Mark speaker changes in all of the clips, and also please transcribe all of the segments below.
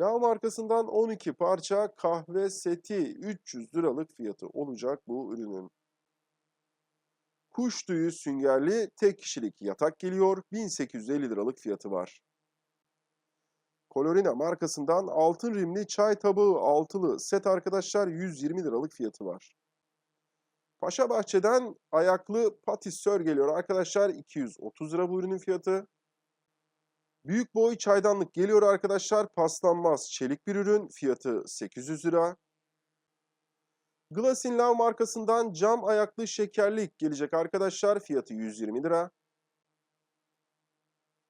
Speaker 1: La markasından 12 parça kahve seti 300 liralık fiyatı olacak bu ürünün. Kuş tüyü süngerli tek kişilik yatak geliyor 1850 liralık fiyatı var. Colorina markasından altın rimli çay tabağı altılı set arkadaşlar 120 liralık fiyatı var. Paşa Bahçe'den ayaklı patisör geliyor arkadaşlar 230 lira bu ürünün fiyatı. Büyük boy çaydanlık geliyor arkadaşlar paslanmaz çelik bir ürün fiyatı 800 lira. Glass in Love markasından cam ayaklı şekerlik gelecek arkadaşlar fiyatı 120 lira.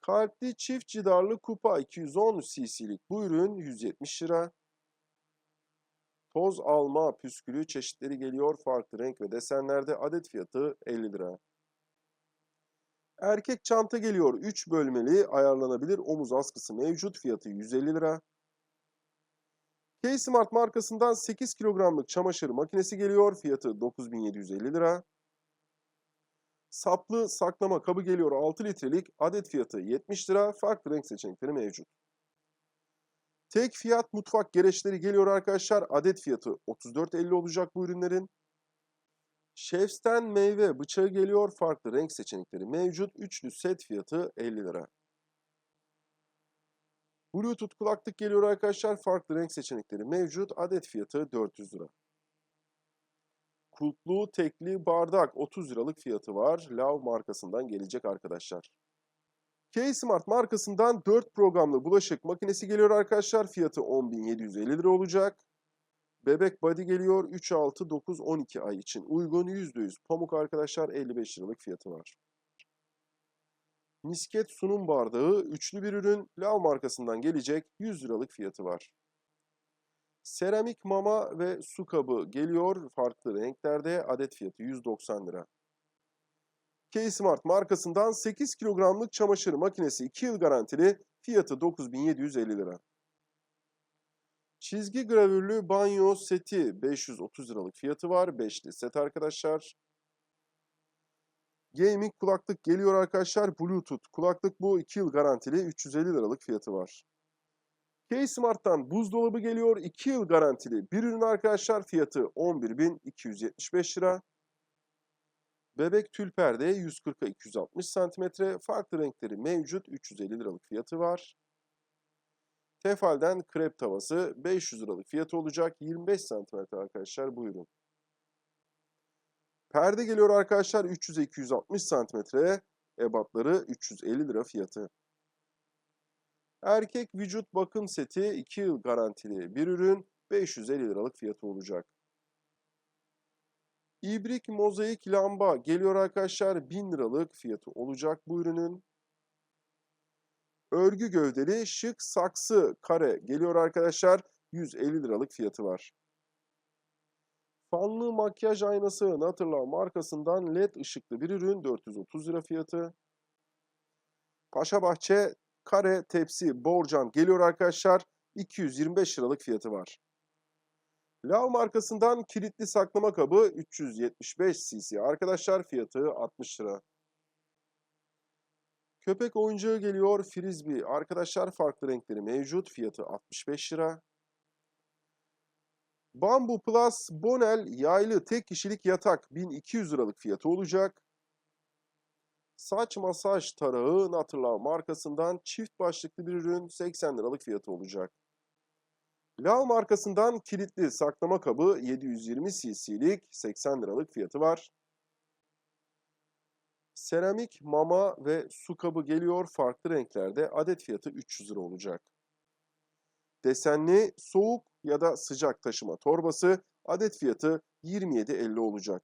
Speaker 1: Kalpli çift cidarlı kupa 210 cc'lik bu ürün 170 lira. Toz alma püskülü çeşitleri geliyor farklı renk ve desenlerde adet fiyatı 50 lira. Erkek çanta geliyor 3 bölmeli ayarlanabilir omuz askısı mevcut fiyatı 150 lira. K-Smart markasından 8 kilogramlık çamaşır makinesi geliyor fiyatı 9750 lira. Saplı saklama kabı geliyor 6 litrelik adet fiyatı 70 lira farklı renk seçenekleri mevcut. Tek fiyat mutfak gereçleri geliyor arkadaşlar. Adet fiyatı 34.50 olacak bu ürünlerin. Chef'ten meyve bıçağı geliyor. Farklı renk seçenekleri mevcut. Üçlü set fiyatı 50 lira. Bluetooth kulaklık geliyor arkadaşlar. Farklı renk seçenekleri mevcut. Adet fiyatı 400 lira. Kulplu tekli bardak 30 liralık fiyatı var. Lav markasından gelecek arkadaşlar. K-Smart markasından 4 programlı bulaşık makinesi geliyor arkadaşlar. Fiyatı 10.750 lira olacak. Bebek body geliyor 3, 6, 9, 12 ay için uygun %100 pamuk arkadaşlar 55 liralık fiyatı var. Misket sunum bardağı üçlü bir ürün Lav markasından gelecek 100 liralık fiyatı var. Seramik mama ve su kabı geliyor farklı renklerde adet fiyatı 190 lira. K-Smart markasından 8 kilogramlık çamaşır makinesi 2 yıl garantili fiyatı 9750 lira. Çizgi gravürlü banyo seti 530 liralık fiyatı var. 5'li set arkadaşlar. Gaming kulaklık geliyor arkadaşlar. Bluetooth kulaklık bu 2 yıl garantili 350 liralık fiyatı var. K-Smart'tan buzdolabı geliyor 2 yıl garantili. Bir ürün arkadaşlar fiyatı 11.275 lira. Bebek tül perde 140'a 260 cm. Farklı renkleri mevcut 350 liralık fiyatı var. Tefal'den krep tavası 500 liralık fiyatı olacak. 25 cm arkadaşlar bu. Perde geliyor arkadaşlar 300'e 260 cm. Ebatları 350 lira fiyatı. Erkek vücut bakım seti 2 yıl garantili bir ürün 550 liralık fiyatı olacak. İbrik mozaik lamba geliyor arkadaşlar 1000 liralık fiyatı olacak bu ürünün. Örgü gövdeli şık saksı kare geliyor arkadaşlar 150 liralık fiyatı var. Fanlı makyaj aynası Natırla markasından led ışıklı bir ürün 430 lira fiyatı. Paşabahçe kare tepsi borcam geliyor arkadaşlar 225 liralık fiyatı var. Lav markasından kilitli saklama kabı 375 cc arkadaşlar fiyatı 60 lira. Köpek oyuncağı geliyor frisbee arkadaşlar farklı renkleri mevcut fiyatı 65 lira. Bambu Plus Bonel yaylı tek kişilik yatak 1200 liralık fiyatı olacak. Saç masaj tarağı Naturlav markasından çift başlıklı bir ürün 80 liralık fiyatı olacak. Lav markasından kilitli saklama kabı 720 cc'lik 80 liralık fiyatı var. Seramik mama ve su kabı geliyor farklı renklerde adet fiyatı 300 lira olacak. Desenli soğuk ya da sıcak taşıma torbası adet fiyatı 27.50 olacak.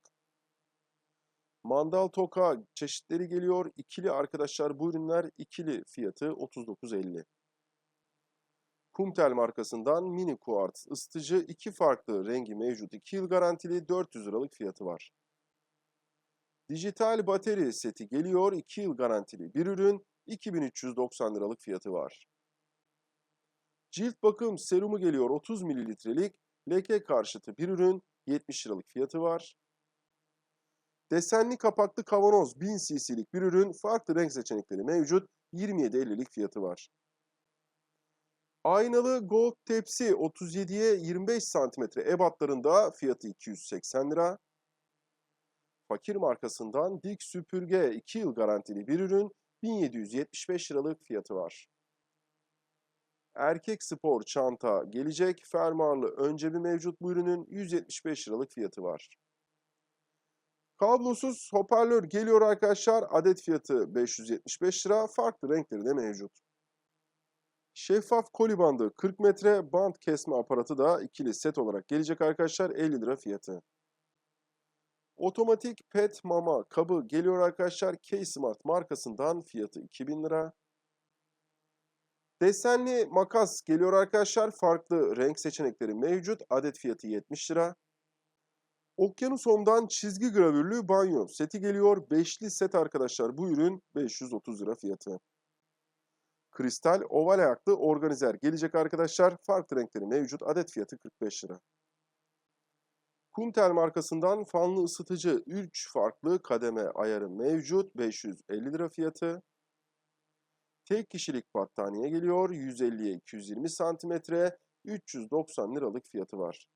Speaker 1: Mandal toka çeşitleri geliyor. İkili arkadaşlar bu ürünler ikili fiyatı 39.50. Kumtel markasından mini kuartz ısıtıcı iki farklı rengi mevcut 2 yıl garantili 400 liralık fiyatı var. Dijital bateri seti geliyor 2 yıl garantili bir ürün 2390 liralık fiyatı var. Cilt bakım serumu geliyor 30 mililitrelik leke karşıtı bir ürün 70 liralık fiyatı var. Desenli kapaklı kavanoz 1000 cc'lik bir ürün farklı renk seçenekleri mevcut 27.50'lik fiyatı var. Aynalı gold tepsi 37'ye 25 santimetre ebatlarında fiyatı 280 lira. Fakir markasından dik süpürge 2 yıl garantili bir ürün 1775 liralık fiyatı var. Erkek spor çanta gelecek fermuarlı öncebi mevcut bu ürünün 175 liralık fiyatı var. Kablosuz hoparlör geliyor arkadaşlar. Adet fiyatı 575 lira. Farklı renkleri de mevcut. Şeffaf koli bandı 40 metre band kesme aparatı da ikili set olarak gelecek arkadaşlar 50 lira fiyatı. Otomatik pet mama kabı geliyor arkadaşlar K-Smart markasından fiyatı 2000 lira. Desenli makas geliyor arkadaşlar farklı renk seçenekleri mevcut adet fiyatı 70 lira. Okyanus Home'dan çizgi gravürlü banyo seti geliyor. Beşli set arkadaşlar bu ürün 530 lira fiyatı. Kristal oval ayaklı organizer gelecek arkadaşlar. Farklı renkleri mevcut. Adet fiyatı 45 lira. Kuntel markasından fanlı ısıtıcı 3 farklı kademe ayarı mevcut. 550 lira fiyatı. Tek kişilik battaniye geliyor. 150'ye 220 santimetre. 390 liralık fiyatı var.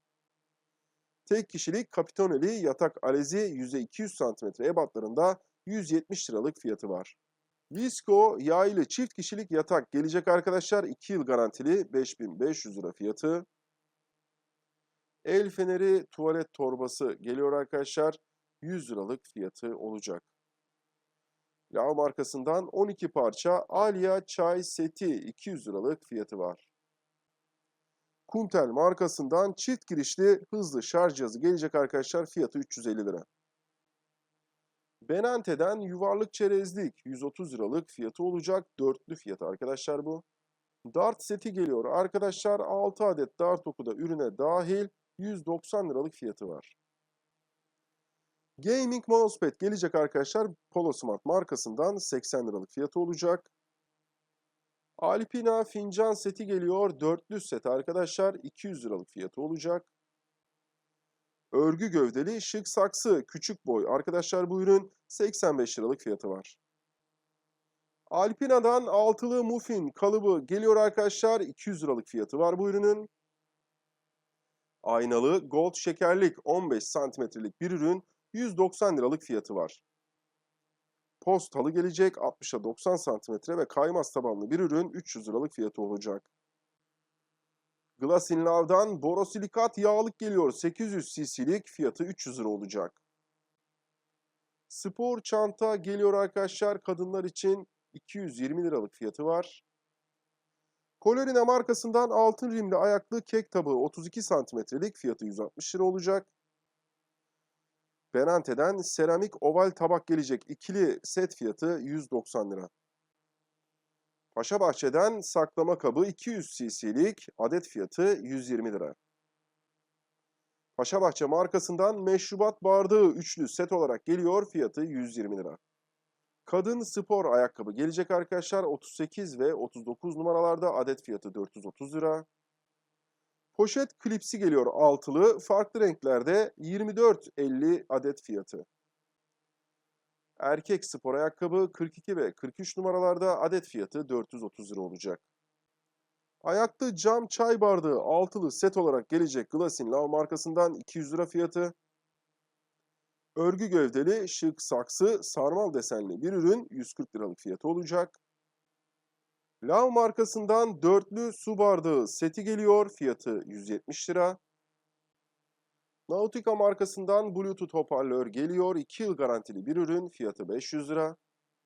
Speaker 1: Tek kişilik kapitoneli yatak alezi yüzey 200 cm ebatlarında 170 liralık fiyatı var. Visco yaylı çift kişilik yatak gelecek arkadaşlar 2 yıl garantili 5500 lira fiyatı. El feneri tuvalet torbası geliyor arkadaşlar 100 liralık fiyatı olacak. Lav markasından 12 parça Alia çay seti 200 liralık fiyatı var. Kuntel markasından çift girişli hızlı şarj cihazı gelecek arkadaşlar. Fiyatı 350 lira. Benante'den yuvarlık çerezlik 130 liralık fiyatı olacak. Dörtlü fiyatı arkadaşlar bu. Dart seti geliyor. Arkadaşlar 6 adet dart oku da ürüne dahil 190 liralık fiyatı var. Gaming mousepad gelecek arkadaşlar. Polo Smart markasından 80 liralık fiyatı olacak. Alpina fincan seti geliyor. Dörtlü set arkadaşlar. 200 liralık fiyatı olacak. Örgü gövdeli şık saksı küçük boy. Arkadaşlar bu ürün 85 liralık fiyatı var. Alpina'dan altılı muffin kalıbı geliyor arkadaşlar. 200 liralık fiyatı var bu ürünün. Aynalı gold şekerlik 15 santimetrelik bir ürün 190 liralık fiyatı var. Postalı gelecek 60'a 90 cm ve kaymaz tabanlı bir ürün 300 liralık fiyatı olacak. Glass in Love'dan borosilikat yağlık geliyor 800 cc'lik fiyatı 300 lira olacak. Spor çanta geliyor arkadaşlar kadınlar için 220 liralık fiyatı var. Colorina markasından altın rimli ayaklı kek tabağı 32 santimetrelik fiyatı 160 lira olacak. Benante'den seramik oval tabak gelecek ikili set fiyatı 190 lira. Paşabahçe'den saklama kabı 200 cc'lik adet fiyatı 120 lira. Paşabahçe markasından meşrubat bardağı üçlü set olarak geliyor fiyatı 120 lira. Kadın spor ayakkabı gelecek arkadaşlar 38 ve 39 numaralarda adet fiyatı 430 lira. Poşet klipsi geliyor altılı. Farklı renklerde 24.50 adet fiyatı. Erkek spor ayakkabı 42 ve 43 numaralarda adet fiyatı 430 lira olacak. Ayaklı cam çay bardağı altılı set olarak gelecek Glassin Love markasından 200 lira fiyatı. Örgü gövdeli şık saksı sarmal desenli bir ürün 140 liralık fiyatı olacak. Lav markasından dörtlü su bardağı seti geliyor. Fiyatı 170 lira. Nautica markasından Bluetooth hoparlör geliyor. 2 yıl garantili bir ürün. Fiyatı 500 lira.